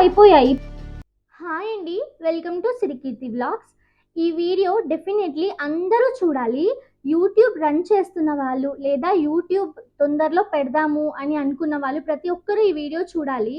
అయిపోయాయి. హాయ్ అండి welcome to Sirikeerthi vlogs ఈ వీడియో డెఫినెట్లీ అందరూ చూడాలి. యూట్యూబ్ రన్ చేస్తున్న వాళ్ళు లేదా యూట్యూబ్ తొందరలో పెడదాము అని అనుకున్న వాళ్ళు ప్రతి ఒక్కరూ ఈ వీడియో చూడాలి.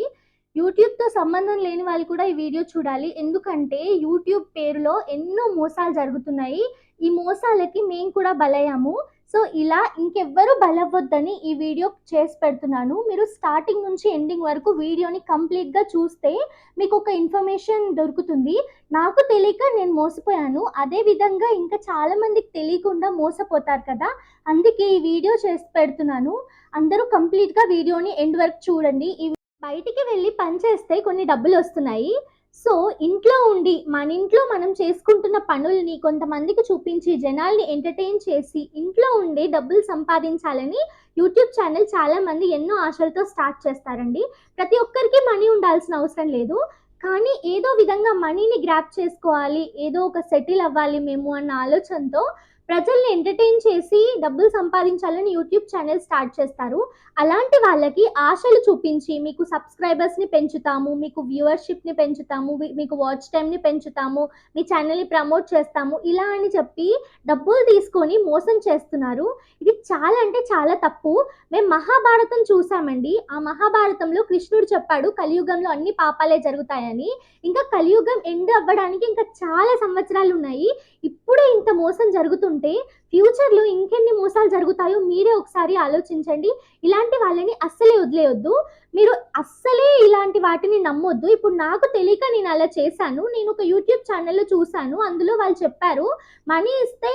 యూట్యూబ్తో సంబంధం లేని వాళ్ళు కూడా ఈ వీడియో చూడాలి. ఎందుకంటే యూట్యూబ్ పేరులో ఎన్నో మోసాలు జరుగుతున్నాయి. ఈ మోసాలకి మేము కూడా బలయ్యాము. సో ఇలా ఇంకెవ్వరూ బలవ్వద్దని ఈ వీడియో చేసి పెడుతున్నాను. మీరు స్టార్టింగ్ నుంచి ఎండింగ్ వరకు వీడియోని కంప్లీట్గా చూస్తే మీకు ఒక ఇన్ఫర్మేషన్ దొరుకుతుంది. నాకు తెలియక నేను మోసపోయాను. అదే విధంగా ఇంకా చాలామందికి తెలియకుండా మోసపోతారు కదా. అందుకే ఈ వీడియో చేసి పెడుతున్నాను. అందరూ కంప్లీట్గా వీడియోని ఎండ్ వరకు చూడండి. ఈ బయటికి వెళ్ళి పని చేస్తే కొన్ని డబ్బులు వస్తున్నాయి. సో ఇంట్లో ఉండి మన ఇంట్లో మనం చేసుకుంటున్న పనుల్ని కొంతమందికి చూపించి జనాల్ని ఎంటర్టైన్ చేసి ఇంట్లో ఉండి డబ్బులు సంపాదించాలని యూట్యూబ్ ఛానల్ చాలా మంది ఎన్నో ఆశలతో స్టార్ట్ చేస్తారండి. ప్రతి ఒక్కరికి మనీ ఉండాల్సిన అవసరం లేదు. కానీ ఏదో విధంగా మనీని గ్రాప్ చేసుకోవాలి ఏదో ఒక సెటిల్ అవ్వాలి మేము అన్న ఆలోచనతో ప్రజల్ని ఎంటర్టైన్ చేసి డబ్బులు సంపాదించాలని యూట్యూబ్ ఛానల్ స్టార్ట్ చేస్తారు. అలాంటి వాళ్ళకి ఆశలు చూపించి మీకు సబ్స్క్రైబర్స్ని పెంచుతాము మీకు వ్యూవర్షిప్ని పెంచుతాము మీకు వాచ్ టైంని పెంచుతాము మీ ఛానల్ని ప్రమోట్ చేస్తాము ఇలా అని చెప్పి డబ్బులు తీసుకొని మోసం చేస్తున్నారు. ఇది చాలా అంటే చాలా తప్పు. మేము మహాభారతం చూసామండి. ఆ మహాభారతంలో కృష్ణుడు చెప్పాడు కలియుగంలో అన్ని పాపాలే జరుగుతాయని. ఇంకా కలియుగం ఎండ్ అవ్వడానికి ఇంకా చాలా సంవత్సరాలు ఉన్నాయి. ఇప్పుడే ఇంత మోసం ఉంటే ఫ్యూచర్లో ఇంకెన్ని మోసాలు జరుగుతాయో మీరే ఒకసారి ఆలోచించండి. ఇలాంటి వాళ్ళని అస్సలే వదిలేయొద్దు. మీరు అస్సలే ఇలాంటి వాటిని నమ్మొద్దు. ఇప్పుడు నాకు తెలియక నేను అలా చేశాను. నేను ఒక యూట్యూబ్ ఛానల్లో చూశాను. అందులో వాళ్ళు చెప్పారు మనీ ఇస్తే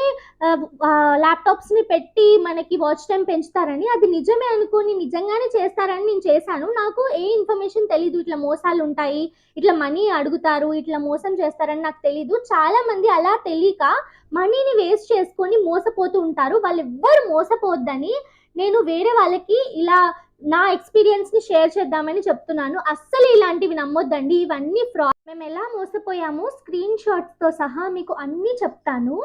ల్యాప్టాప్స్ని పెట్టి మనకి వాచ్ టైం పెంచుతారని. అది నిజమే అనుకొని నిజంగానే చేస్తారని నేను చేశాను. నాకు ఏ ఇన్ఫర్మేషన్ తెలీదు. ఇట్లా మోసాలు ఉంటాయి. ఇట్లా మనీ అడుగుతారు. ఇట్లా మోసం చేస్తారని నాకు తెలీదు. చాలామంది అలా తెలియక మనీని వేస్ట్ చేసుకొని మోసపోతూ ఉంటారు. వాళ్ళు ఎవ్వరు మోసపోవద్దని నేను వేరే వాళ్ళకి ఇలా నా ఎక్స్పీరియన్స్ని షేర్ చేద్దామని చెప్తున్నాను. అస్సలు ఇలాంటివి నమ్మొద్దండి. ఇవన్నీ ఫ్రాడ్ మేము ఎలా మోసపోయామో స్క్రీన్ షాట్స్తో సహా మీకు అన్నీ చెప్తాను.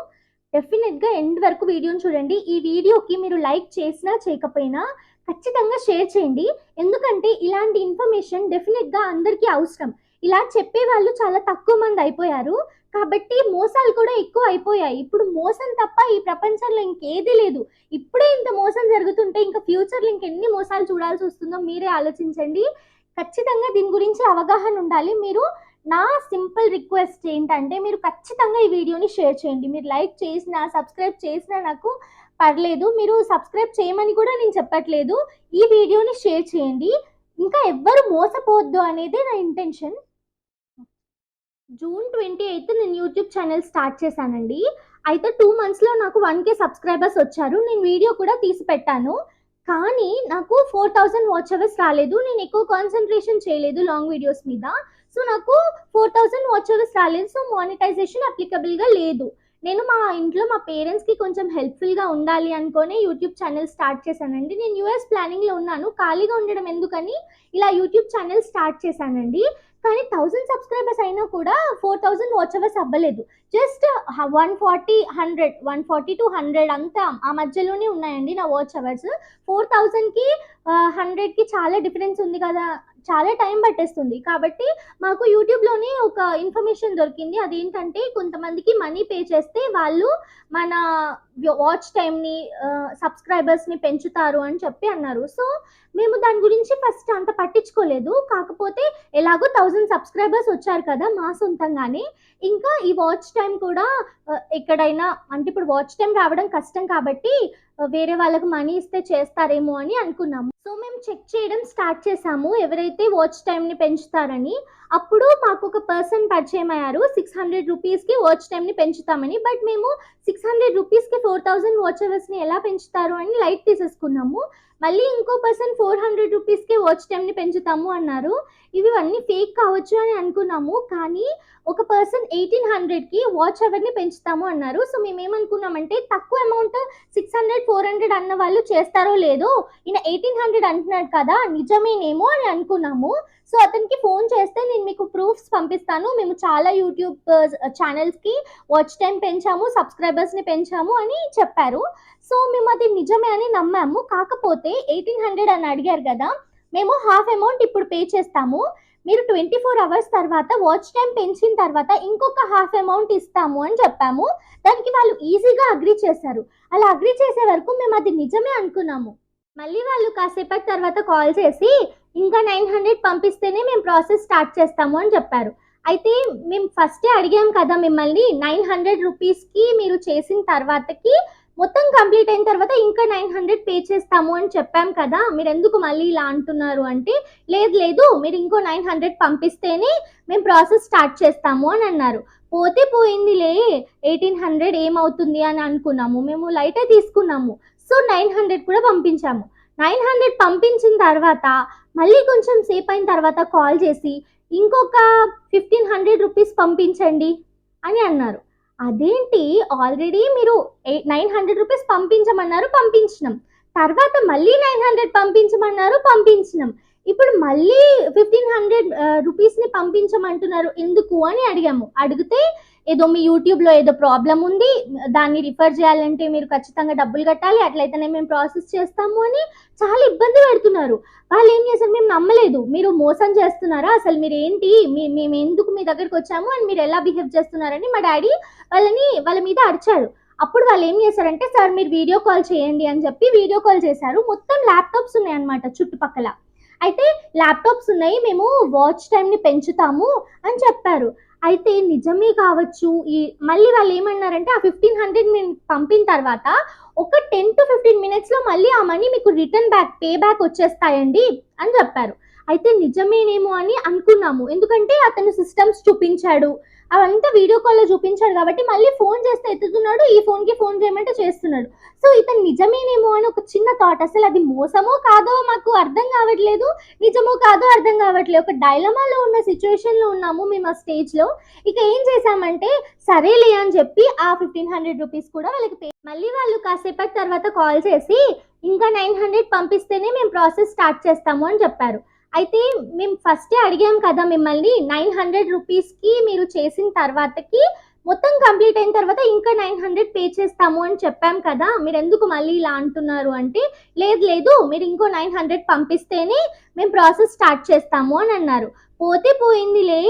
డెఫినెట్గా ఎండ్ వరకు వీడియోని చూడండి. ఈ వీడియోకి మీరు లైక్ చేసినా చేయకపోయినా ఖచ్చితంగా షేర్ చేయండి. ఎందుకంటే ఇలాంటి ఇన్ఫర్మేషన్ డెఫినెట్గా అందరికీ అవసరం. ఇలా చెప్పే వాళ్ళు చాలా తక్కువ మంది అయిపోయారు. కాబట్టి మోసాలు కూడా ఎక్కువ అయిపోయాయి. ఇప్పుడు మోసం తప్ప ఈ ప్రపంచంలో ఇంకేది లేదు. ఇప్పుడే ఇంత మోసం జరుగుతుంటే ఇంకా ఫ్యూచర్లో ఇంకెన్ని మోసాలు చూడాల్సి వస్తుందో మీరే ఆలోచించండి. ఖచ్చితంగా దీని గురించి అవగాహన ఉండాలి. మీరు నా సింపుల్ రిక్వెస్ట్ ఏంటంటే మీరు ఖచ్చితంగా ఈ వీడియోని షేర్ చేయండి. మీరు లైక్ చేసినా సబ్స్క్రైబ్ చేసినా నాకు పర్లేదు. మీరు సబ్స్క్రైబ్ చేయమని కూడా నేను చెప్పట్లేదు. ఈ వీడియోని షేర్ చేయండి. ఇంకా ఎవ్వరు మోసపోవద్దు అనేది నా ఇంటెన్షన్. జూన్ ట్వంటీ ఎయిత్ నేను యూట్యూబ్ ఛానల్ స్టార్ట్ చేశానండి. అయితే టూ మంత్స్లో నాకు వన్ కే సబ్స్క్రైబర్స్ వచ్చారు. నేను వీడియో కూడా తీసి పెట్టాను. కానీ నాకు ఫోర్ థౌజండ్ వాచ్ అవర్స్ రాలేదు. నేను ఎక్కువ కాన్సన్ట్రేషన్ చేయలేదు లాంగ్ వీడియోస్ మీద. సో నాకు ఫోర్ థౌజండ్ వాచ్ అవర్స్ రాలేదు. సో మానిటైజేషన్ అప్లికబుల్గా లేదు. నేను మా ఇంట్లో మా పేరెంట్స్కి కొంచెం హెల్ప్ఫుల్గా ఉండాలి అనుకునే యూట్యూబ్ ఛానల్ స్టార్ట్ చేశానండి. నేను యూఎస్ ప్లానింగ్లో ఉన్నాను. ఖాళీగా ఉండడం ఎందుకని ఇలా యూట్యూబ్ ఛానల్ స్టార్ట్ చేశానండి. కానీ థౌజండ్ సబ్స్క్రైబర్స్ అయినా కూడా ఫోర్ థౌసండ్ వాచ్ అవర్స్ అవ్వలేదు. Just one forty hundred one forty to hundred అంతా ఆ మధ్యలోనే ఉన్నాయండి నా వాచ్ అవర్స్. ఫోర్ థౌజండ్కి హండ్రెడ్కి చాలా డిఫరెన్స్ ఉంది కదా. చాలా టైం పట్టేస్తుంది. కాబట్టి మాకు యూట్యూబ్లోనే ఒక ఇన్ఫర్మేషన్ దొరికింది. అదేంటంటే కొంతమందికి మనీ పే చేస్తే వాళ్ళు మన వాచ్ టైంని సబ్స్క్రైబర్స్ని పెంచుతారు అని చెప్పి అన్నారు. సో మేము దాని గురించి ఫస్ట్ అంత పట్టించుకోలేదు. కాకపోతే ఎలాగో థౌజండ్ సబ్స్క్రైబర్స్ వచ్చారు కదా మా సొంతంగానే. ఇంకా ఈ వాచ్ టైం కూడా ఎక్కడైనా అంటే ఇప్పుడు వాచ్ టైం రావడం కష్టం కాబట్టి వేరే వాళ్ళకి మనీ ఇస్తే చేస్తారేమో అని అనుకున్నాము. సో మేము చెక్ చేయడం స్టార్ట్ చేసాము. ఎవరైతే వాచ్ టైంని పెంచుతారని అప్పుడు మాకు ఒక పర్సన్ పరిచయం అయ్యారు. సిక్స్ హండ్రెడ్ రూపీస్కి వాచ్ టైంని పెంచుతామని. బట్ మేము సిక్స్ హండ్రెడ్ రూపీస్కి ఫోర్ థౌజండ్ వాచ్ అవర్స్ని ఎలా పెంచుతారు అని లైట్ తీసేసుకున్నాము. మళ్ళీ ఇంకో పర్సన్ ఫోర్ హండ్రెడ్ రూపీస్కే వాచ్ టైంని పెంచుతాము అన్నారు. ఇవి అన్నీ ఫేక్ కావచ్చు అని అనుకున్నాము కానీ ఒక పర్సన్ ఎయిటీన్ హండ్రెడ్కి వాచ్ అవర్ని పెంచుతాము అన్నారు. సో మేము ఏమనుకున్నామంటే తక్కువ amount six hundred four hundred అన్న వాళ్ళు చేస్తారో లేదో ఈయన ఎయిటీన్ హండ్రెడ్ అంటున్నాడు కదా నిజమేనేమో అని అనుకున్నాము. సో అతనికి ఫోన్ చేస్తే నేను మీకు ప్రూఫ్స్ పంపిస్తాను. మేము చాలా యూట్యూబ్ ఛానల్స్కి వాచ్ టైం పెంచాము సబ్స్క్రైబర్స్ని పెంచాము అని చెప్పారు. సో మేము అది నిజమే అని నమ్మాము. కాకపోతే ఎయిటీన్ హండ్రెడ్ అని అడిగారు కదా మేము హాఫ్ అమౌంట్ ఇప్పుడు పే చేస్తాము. మీరు ట్వంటీ ఫోర్ అవర్స్ తర్వాత వాచ్ టైం పెంచిన తర్వాత ఇంకొక హాఫ్ అమౌంట్ ఇస్తాము అని చెప్పాము. దానికి వాళ్ళు ఈజీగా అగ్రి చేశారు. అలా అగ్రి చేసే వరకు మేము అది నిజమే అనుకున్నాము. మళ్ళీ వాళ్ళు కాసేపటి తర్వాత కాల్ చేసి ఇంకా నైన్ హండ్రెడ్ పంపిస్తేనే మేము ప్రాసెస్ స్టార్ట్ చేస్తాము అని చెప్పారు. అయితే మేము ఫస్టే అడిగాం కదా మిమ్మల్ని నైన్ హండ్రెడ్ రూపీస్కి మీరు చేసిన తర్వాతకి మొత్తం కంప్లీట్ అయిన తర్వాత ఇంకా నైన్ హండ్రెడ్ పే చేస్తాము అని చెప్పాం కదా మీరు ఎందుకు మళ్ళీ ఇలా అంటున్నారు అంటే లేదు లేదు మీరు ఇంకో నైన్ హండ్రెడ్ పంపిస్తేనే మేము ప్రాసెస్ స్టార్ట్ చేస్తాము అని అన్నారు. పోతే పోయిందిలే ఎయిటీన్ హండ్రెడ్ ఏమవుతుంది అని అనుకున్నాము మేము లైటే తీసుకున్నాము. సో నైన్ హండ్రెడ్ కూడా పంపించాము. నైన్ హండ్రెడ్ పంపించిన తర్వాత మళ్ళీ కొంచెం సేపు అయిన తర్వాత కాల్ చేసి ఇంకొక ఫిఫ్టీన్ హండ్రెడ్ రూపీస్ పంపించండి అని అన్నారు. అదేంటి? ఆల్రెడీ మీరు ఎయిట్ నైన్ హండ్రెడ్ రూపీస్ పంపించమన్నారు పంపించినాం. తర్వాత మళ్ళీ నైన్ హండ్రెడ్ పంపించమన్నారు పంపించినాం. ఇప్పుడు మళ్ళీ ఫిఫ్టీన్ హండ్రెడ్ రూపీస్ని పంపించమంటున్నారు. ఎందుకు? అని అడిగాము. అడిగితే ఏదో మీ యూట్యూబ్లో ఏదో ప్రాబ్లం ఉంది దాన్ని రిఫర్ చేయాలంటే మీరు ఖచ్చితంగా డబ్బులు కట్టాలి అట్లయితేనే మేము ప్రాసెస్ చేస్తాము అని చాలా ఇబ్బంది పెడుతున్నారు. వాళ్ళు ఏం చేశారు మేము నమ్మలేదు. మీరు మోసం చేస్తున్నారా? అసలు మీరు ఏంటి మీ మేము ఎందుకు మీ దగ్గరికి వచ్చాము? అని మీరు ఎలా బిహేవ్ చేస్తున్నారని మా డాడీ వాళ్ళని వాళ్ళ మీద అరిచాడు. అప్పుడు వాళ్ళు ఏం చేశారంటే సార్ మీరు వీడియో కాల్ చేయండి అని చెప్పి వీడియో కాల్ చేశారు. మొత్తం ల్యాప్టాప్స్ ఉన్నాయన్నమాట చుట్టుపక్కల. అయితే ల్యాప్టాప్స్ ఉన్నాయి మేము వాచ్ టైంని పెంచుతాము అని చెప్పారు. అయితే నిజమే కావచ్చు ఈ మళ్ళీ వాళ్ళు ఏమన్నారంటే ఆ ఫిఫ్టీన్ హండ్రెడ్ మేము పంపిన తర్వాత ఒక టెన్ టు ఫిఫ్టీన్ మినిట్స్లో మళ్ళీ ఆ మనీ మీకు రిటర్న్ బ్యాక్ పే బ్యాక్ వచ్చేస్తాయండి అని చెప్పారు. అయితే నిజమేనేమో అని అనుకున్నాము. ఎందుకంటే అతను సిస్టమ్స్ చూపించాడు. అవంతా వీడియో కాల్లో చూపించాడు కాబట్టి మళ్ళీ ఫోన్ చేస్తే ఎత్తుతున్నాడు ఈ ఫోన్కి ఫోన్ చేయమంటే చేస్తున్నాడు. సో ఇతను నిజమేనేమో అని ఒక చిన్న థాట్ అసలు అది మోసమో కాదో మాకు అర్థం కావట్లేదు నిజమో కాదో అర్థం కావట్లేదు. ఒక డైలమాలో ఉన్న సిచ్యువేషన్లో ఉన్నాము మేము ఆ స్టేజ్లో ఇక ఏం చేశామంటే సరేలే అని చెప్పి ఆ ఫిఫ్టీన్ హండ్రెడ్ రూపీస్ కూడా వాళ్ళకి పే మళ్ళీ వాళ్ళు కాసేపటి తర్వాత కాల్ చేసి ఇంకా నైన్ హండ్రెడ్ పంపిస్తేనే మేము ప్రాసెస్ స్టార్ట్ చేస్తాము అని చెప్పారు. అయితే మేము ఫస్టే అడిగాం కదా మిమ్మల్ని నైన్ హండ్రెడ్ రూపీస్కి మీరు చేసిన తర్వాతకి మొత్తం కంప్లీట్ అయిన తర్వాత ఇంకా నైన్ హండ్రెడ్ పే చేస్తాము అని చెప్పాం కదా మీరు ఎందుకు మళ్ళీ ఇలా అంటున్నారు అంటే లేదు లేదు మీరు ఇంకో నైన్ హండ్రెడ్ పంపిస్తేనే మేము ప్రాసెస్ స్టార్ట్ చేస్తాము అని అన్నారు. పోతే పోయిందిలే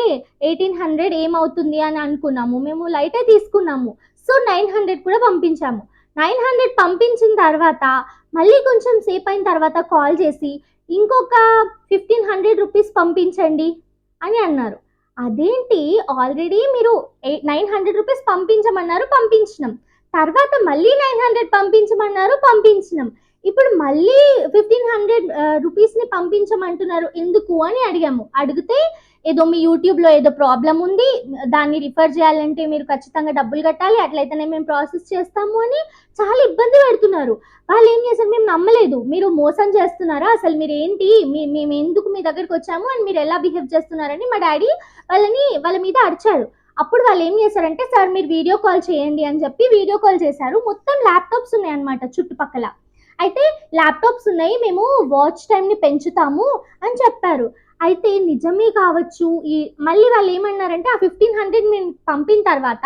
ఎయిటీన్ హండ్రెడ్ ఏమవుతుంది అని అనుకున్నాము మేము లైటే తీసుకున్నాము సో నైన్ హండ్రెడ్ కూడా పంపించాము. నైన్ హండ్రెడ్ పంపించిన తర్వాత మళ్ళీ కొంచెం సేపు అయిన తర్వాత కాల్ చేసి ఇంకొక ఫిఫ్టీన్ హండ్రెడ్ రూపీస్ పంపించండి అని అన్నారు. అదేంటి? ఆల్రెడీ మీరు ఎయిట్ నైన్ హండ్రెడ్ రూపీస్ పంపించమన్నారు పంపించినాం. తర్వాత మళ్ళీ నైన్ హండ్రెడ్ పంపించమన్నారు పంపించినాం. ఇప్పుడు మళ్ళీ ఫిఫ్టీన్ హండ్రెడ్ రూపీస్ని పంపించమంటున్నారు. ఎందుకు అని అడిగాము. అడిగితే ఏదో మీ యూట్యూబ్లో ఏదో ప్రాబ్లం ఉంది దాన్ని రిఫర్ చేయాలంటే మీరు ఖచ్చితంగా డబ్బులు కట్టాలి అట్లయితేనే మేము ప్రాసెస్ చేస్తాము అని చాలా ఇబ్బంది పెడుతున్నారు. వాళ్ళు ఏం చేశారు మేము నమ్మలేదు. మీరు మోసం చేస్తున్నారా? అసలు మీరు ఏంటి? మీ మేము ఎందుకు మీ దగ్గరికి వచ్చాము? అని మీరు ఎలా బిహేవ్ చేస్తున్నారని మా డాడీ వాళ్ళని వాళ్ళ మీద అరిచాడు. అప్పుడు వాళ్ళు ఏం చేశారంటే సార్ మీరు వీడియో కాల్ చేయండి అని చెప్పి వీడియో కాల్ చేశారు. మొత్తం ల్యాప్టాప్స్ ఉన్నాయన్నమాట చుట్టుపక్కల. అయితే ల్యాప్టాప్స్ ఉన్నాయి మేము వాచ్ టైంని పెంచుతాము అని చెప్పారు. అయితే నిజమే కావచ్చు ఈ మళ్ళీ వాళ్ళు ఏమన్నారంటే ఆ ఫిఫ్టీన్ హండ్రెడ్ మేము పంపిన తర్వాత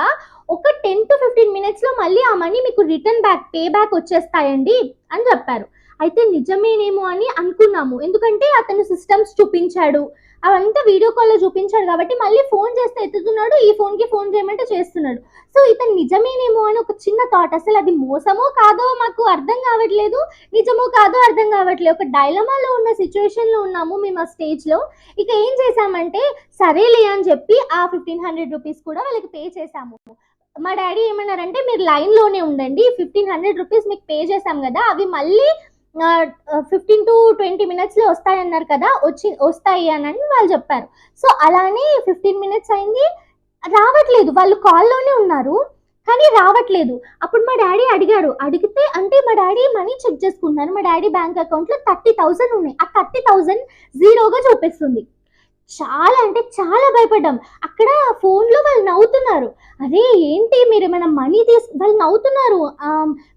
ఒక టెన్ టు ఫిఫ్టీన్ మినిట్స్లో మళ్ళీ ఆ మనీ మీకు రిటర్న్ బ్యాక్ పే బ్యాక్ వచ్చేస్తాయండి అని చెప్పారు. అయితే నిజమేనేమో అని అనుకున్నాము. ఎందుకంటే అతను సిస్టమ్స్ చూపించాడు. అవంతా వీడియో కాల్లో చూపించాడు కాబట్టి మళ్ళీ ఫోన్ చేస్తే ఎత్తుతున్నాడు ఈ ఫోన్కి ఫోన్ చేయమంటే చేస్తున్నాడు. సో ఇతను నిజమేనేమో అని ఒక చిన్న థాట్ అసలు అది మోసమో కాదో మాకు అర్థం కావట్లేదు నిజమో కాదో అర్థం కావట్లేదు. ఒక డైలమాలో ఉన్న సిచ్యువేషన్లో ఉన్నాము మేము ఆ స్టేజ్లో ఇక ఏం చేసామంటే సరేలే అని చెప్పి ఆ ఫిఫ్టీన్ హండ్రెడ్ రూపీస్ కూడా వాళ్ళకి పే చేసాము మా డాడీ ఏమన్నారంటే మీరు లైన్లోనే ఉండండి ఫిఫ్టీన్ హండ్రెడ్ రూపీస్ మీకు పే చేసాం కదా అవి మళ్ళీ ఫిఫ్టీన్ టు ట్వంటీ మినిట్స్లో వస్తాయన్నారు కదా వచ్చి వస్తాయి అని అని వాళ్ళు చెప్పారు. సో అలానే ఫిఫ్టీన్ మినిట్స్ అయింది. రావట్లేదు. వాళ్ళు కాల్లోనే ఉన్నారు కానీ రావట్లేదు. అప్పుడు మా డాడీ అడిగారు. అడిగితే అంటే మా డాడీ మనీ చెక్ చేసుకున్నారు మా డాడీ బ్యాంక్ అకౌంట్లో థర్టీ థౌసండ్ ఉన్నాయి. ఆ థర్టీ థౌసండ్ జీరోగా చూపిస్తుంది. చాలా అంటే చాలా భయపడ్డాం. అక్కడ ఫోన్లో వాళ్ళు నవ్వుతున్నారు. అరే ఏంటి మీరు ఏమైనా మనీ తీసు వాళ్ళు నవ్వుతున్నారు.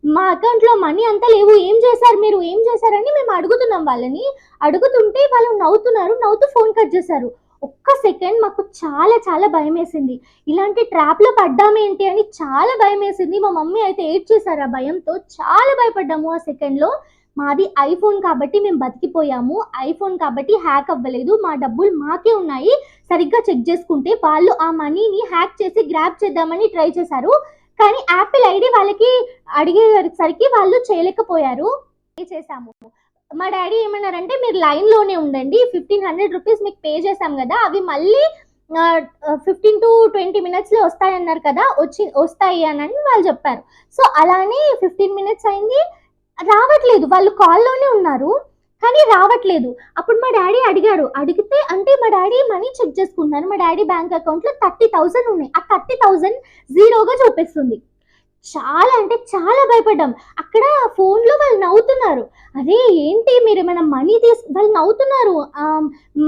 మా అకౌంట్లో మనీ అంతా లేవు. ఏం చేశారు మీరు? ఏం చేశారని మేము అడుగుతున్నాం వాళ్ళని. అడుగుతుంటే వాళ్ళు నవ్వుతున్నారు. నవ్వుతూ ఫోన్ కట్ చేశారు. ఒక్క సెకండ్ మాకు చాలా చాలా భయం వేసింది. ఇలాంటి ట్రాప్లో పడ్డామేంటి అని చాలా భయం వేసింది. మా మమ్మీ అయితే ఏడ్ చేశారు ఆ భయంతో. చాలా భయపడ్డాము ఆ సెకండ్లో. మాది ఐఫోన్ కాబట్టి మేము బతికిపోయాము. ఐఫోన్ కాబట్టి హ్యాక్ అవ్వలేదు. మా డబ్బులు మాకే ఉన్నాయి. సరిగ్గా చెక్ చేసుకుంటే వాళ్ళు ఆ మనీని హ్యాక్ చేసి గ్రాప్ చేద్దామని ట్రై చేశారు. కానీ యాపిల్ ఐడి వాళ్ళకి అడిగేసరికి వాళ్ళు చేయలేకపోయారు. పే చేశాము. మా డాడీ ఏమన్నారంటే మీరు లైన్లోనే ఉండండి. ఫిఫ్టీన్ హండ్రెడ్ రూపీస్ మీకు పే చేశాం కదా. అవి మళ్ళీ ఫిఫ్టీన్ టు ట్వంటీ మినిట్స్లో వస్తాయన్నారు కదా. వచ్చి వస్తాయి అని వాళ్ళు చెప్పారు. సో అలానే ఫిఫ్టీన్ మినిట్స్ అయింది. రావట్లేదు. వాళ్ళు కాల్లోనే ఉన్నారు. కానీ రావట్లేదు. అప్పుడు మా డాడీ అడిగారు అడిగితే అంటే మా డాడీ మనీ చెక్ చేసుకున్నాను మా డాడీ బ్యాంక్ అకౌంట్లో థర్టీ థౌసండ్ ఉన్నాయి. ఆ థర్టీ థౌసండ్ జీరోగా చూపిస్తుంది. చాలా అంటే చాలా భయపడ్డాం. అక్కడ ఫోన్లో వాళ్ళు నవ్వుతున్నారు. అరే ఏంటి మీరు ఏమైనా మనీ తీసు వాళ్ళు నవ్వుతున్నారు.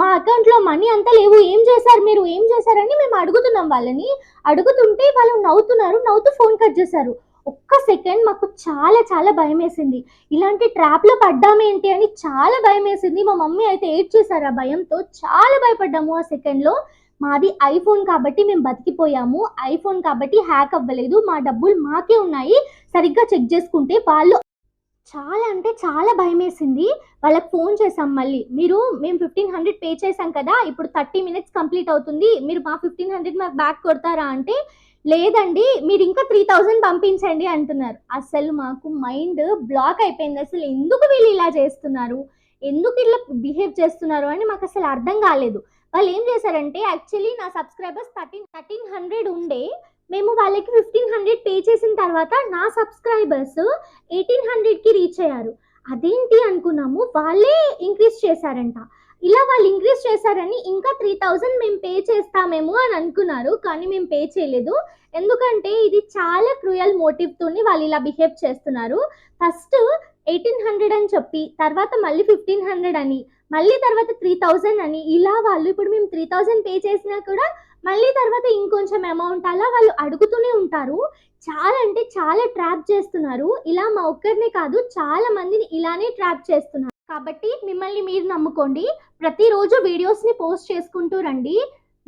మా అకౌంట్లో మనీ అంతా లేవు. ఏం చేశారు మీరు? ఏం చేశారని మేము అడుగుతున్నాం వాళ్ళని. అడుగుతుంటే వాళ్ళు నవ్వుతున్నారు. నవ్వుతూ ఫోన్ కట్ చేశారు. ఒక్క సెకండ్ మాకు చాలా చాలా భయం వేసింది ఇలాంటి ట్రాప్లో పడ్డామేంటి అని చాలా భయం వేసింది మా మమ్మీ అయితే ఏడ్ చేశారు ఆ భయంతో. చాలా భయపడ్డాము ఆ సెకండ్లో మాది ఐఫోన్ కాబట్టి మేము బతికిపోయాము. ఐఫోన్ కాబట్టి హ్యాక్ అవ్వలేదు. మా డబ్బులు మాకే ఉన్నాయి. సరిగ్గా చెక్ చేసుకుంటే వాళ్ళు చాలా అంటే చాలా భయం వేసింది వాళ్ళకి ఫోన్ చేసాం మళ్ళీ. మీరు మేము ఫిఫ్టీన్ హండ్రెడ్ పే చేసాం కదా ఇప్పుడు థర్టీ మినిట్స్ కంప్లీట్ అవుతుంది. మీరు మా ఫిఫ్టీన్ హండ్రెడ్ మాకు బ్యాక్ కొడతారా అంటే లేదండి మీరు ఇంకా త్రీ థౌజండ్ పంపించండి అంటున్నారు. అసలు మాకు మైండ్ బ్లాక్ అయిపోయింది. అసలు ఎందుకు వీళ్ళు ఇలా చేస్తున్నారు? ఎందుకు ఇట్లా బిహేవ్ చేస్తున్నారు అని మాకు అసలు అర్థం కాలేదు. వాళ్ళు ఏం చేశారంటే యాక్చువల్లీ నా సబ్స్క్రైబర్స్ థర్టీన్ థర్టీన్ హండ్రెడ్ ఉండే. మేము వాళ్ళకి ఫిఫ్టీన్ హండ్రెడ్ పే చేసిన తర్వాత నా సబ్స్క్రైబర్స్ ఎయిటీన్ హండ్రెడ్కి రీచ్ అయ్యారు. అదేంటి అనుకున్నాము? వాళ్ళే ఇంక్రీజ్ చేశారంట. ఇలా వాళ్ళు ఇంక్రీజ్ చేశారని ఇంకా త్రీ థౌజండ్ మేము పే చేస్తామేమో అని అనుకున్నారు కానీ మేము పే చేయలేదు. ఎందుకంటే ఇది చాలా క్రూయల్ మోటివ్తోని వాళ్ళు ఇలా బిహేవ్ చేస్తున్నారు. ఫస్ట్ ఎయిటీన్ హండ్రెడ్ అని చెప్పి తర్వాత మళ్ళీ ఫిఫ్టీన్ హండ్రెడ్ అని మళ్ళీ తర్వాత త్రీ థౌజండ్ అని ఇలా వాళ్ళు ఇప్పుడు మేము త్రీ థౌజండ్ పే చేసినా కూడా మళ్ళీ తర్వాత ఇంకొంచెం అమౌంట్ అలా వాళ్ళు అడుగుతూనే ఉంటారు. చాలా అంటే చాలా ట్రాప్ చేస్తున్నారు. ఇలా మా ఒక్కరినే కాదు చాలా మందిని ఇలానే ట్రాప్ చేస్తున్నారు. కాబట్టి మిమ్మల్ని మీరు నమ్ముకోండి. ప్రతిరోజు వీడియోస్ని పోస్ట్ చేసుకుంటూ రండి.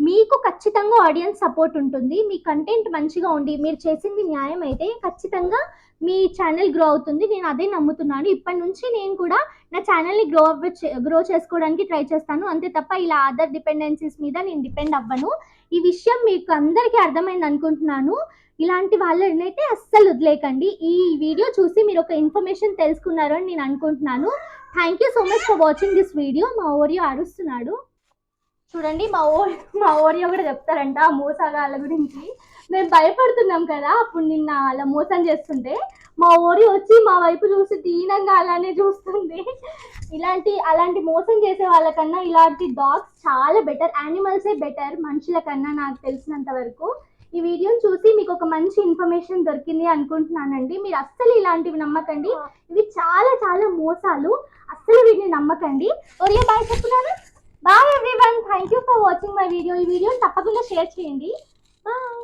మీకు ఖచ్చితంగా ఆడియన్స్ సపోర్ట్ ఉంటుంది మీ కంటెంట్ మంచిగా ఉండి మీరు చేసింది న్యాయం అయితే ఖచ్చితంగా మీ ఛానల్ గ్రో అవుతుంది. నేను అదే నమ్ముతున్నాను. ఇప్పటి నుంచి నేను కూడా నా ఛానల్ని గ్రో అవ్వ గ్రో చేసుకోవడానికి ట్రై చేస్తాను. అంతే తప్ప ఇలా అదర్ డిపెండెన్సీస్ మీద నేను డిపెండ్ అవ్వను. ఈ విషయం మీకు అందరికీ అర్థమైంది అనుకుంటున్నాను. ఇలాంటి వాళ్ళనైతే అస్సలు వదిలేకండి. ఈ వీడియో చూసి మీరు ఒక ఇన్ఫర్మేషన్ తెలుసుకున్నారు అని నేను అనుకుంటున్నాను. Thank you so much for watching this video మా ఓరియో అరుస్తున్నాడు. చూడండి మా ఓ మా ఓరియో కూడా చెప్తారంట ఆ మోసగాళ్ళ గురించి. మేము భయపడుతున్నాం కదా అప్పుడు నిన్న అలా మోసం చేస్తుంటే మా ఓరి వచ్చి మా వైపు చూసి దీనంగా అలానే చూస్తుంది. ఇలాంటి అలాంటి మోసం చేసే వాళ్ళకన్నా ఇలాంటి డాగ్స్ చాలా బెటర్ యానిమల్సే బెటర్ మనుషుల కన్నా నాకు తెలిసినంత వరకు. ఈ వీడియోని చూసి మీకు ఒక మంచి ఇన్ఫర్మేషన్ దొరికింది అనుకుంటున్నానండి. మీరు అస్సలు ఇలాంటివి నమ్మకండి. ఇవి చాలా చాలా మోసాలు. అస్సలు వీటిని నమ్మకండి. ఒరియో బాయ్ చెప్తున్నాను? Bye everyone thank you for watching my video ఈ వీడియో తప్పకుండా షేర్ చేయండి. బాయ్